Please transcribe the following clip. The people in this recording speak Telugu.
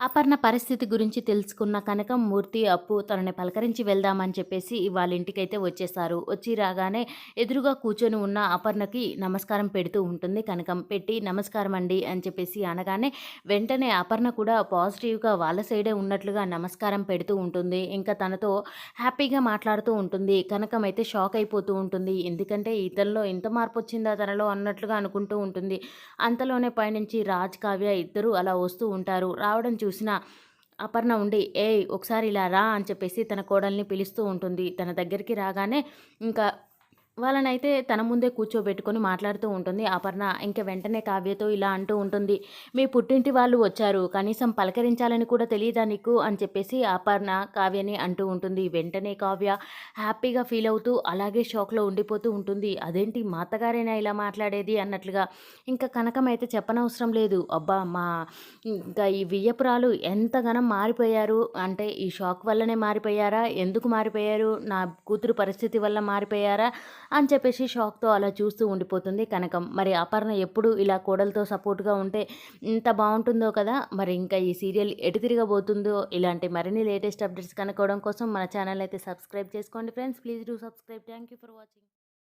అపర్ణ పరిస్థితి గురించి తెలుసుకున్న కనకం మూర్తి అప్పు తనని పలకరించి వెళ్దామని చెప్పేసి వాళ్ళ ఇంటికైతే వచ్చేసారు వచ్చి రాగానే ఎదురుగా కూర్చొని ఉన్న అపర్ణకి నమస్కారం పెడుతూ ఉంటుంది. కనకం పెట్టి నమస్కారం అండి అని చెప్పేసి అనగానే వెంటనే అపర్ణ కూడా పాజిటివ్గా వాళ్ళ సైడే ఉన్నట్లుగా నమస్కారం పెడుతూ ఉంటుంది. ఇంకా తనతో హ్యాపీగా మాట్లాడుతూ ఉంటుంది. కనకం అయితే షాక్ అయిపోతూ ఉంటుంది. ఎందుకంటే ఇతనిలో ఇంత మార్పు వచ్చిందా తనలో అన్నట్లుగా అనుకుంటూ ఉంటుంది. అంతలోనే పైనుంచి రాజ్ కావ్య ఇద్దరు అలా వస్తూ ఉంటారు. రావడం చూసిన అపర్ణ ఉండి ఏయ్ ఒకసారి ఇలా రా అని చెప్పేసి తన కోడల్ని పిలుస్తూ ఉంటుంది. తన దగ్గరికి రాగానే ఇంకా వాళ్ళనైతే తన ముందే కూర్చోబెట్టుకొని మాట్లాడుతూ ఉంటుంది. అపర్ణ ఇంక వెంటనే కావ్యతో ఇలా అంటూ ఉంటుంది. మీ పుట్టింటి వాళ్ళు వచ్చారు. కనీసం పలకరించాలని కూడా తెలియదా నీకు? అని చెప్పేసి అపర్ణ కావ్యని అంటూ ఉంటుంది. వెంటనే కావ్య హ్యాపీగా ఫీల్ అవుతూ అలాగే షాక్లో ఉండిపోతూ ఉంటుంది. అదేంటి మా అత్తగారైనా ఇలా మాట్లాడేది? అన్నట్లుగా ఇంకా కనకం అయితే చెప్పనవసరం లేదు. అబ్బా మా ఇంకా ఈ వియ్యపురాలు ఎంతగానో మారిపోయారు. అంటే ఈ షాక్ వల్లనే మారిపోయారా? ఎందుకు మారిపోయారు? నా కూతురు పరిస్థితి వల్ల మారిపోయారా? అని చెప్పేసి షాక్తో అలా చూస్తూ ఉండిపోతుంది కనకం. మరి అపర్ణ ఎప్పుడు ఇలా కోడలతో సపోర్ట్గా ఉంటే ఇంత బాగుంటుందో కదా? మరి ఇంకా ఈ సీరియల్ ఎటు తిరగబోతుందో? ఇలాంటి మరిన్ని లేటెస్ట్ అప్డేట్స్ కనుక్కోవడం కోసం మన ఛానల్ అయితే సబ్స్క్రైబ్ చేసుకోండి friends. Please do subscribe. Thank you for watching.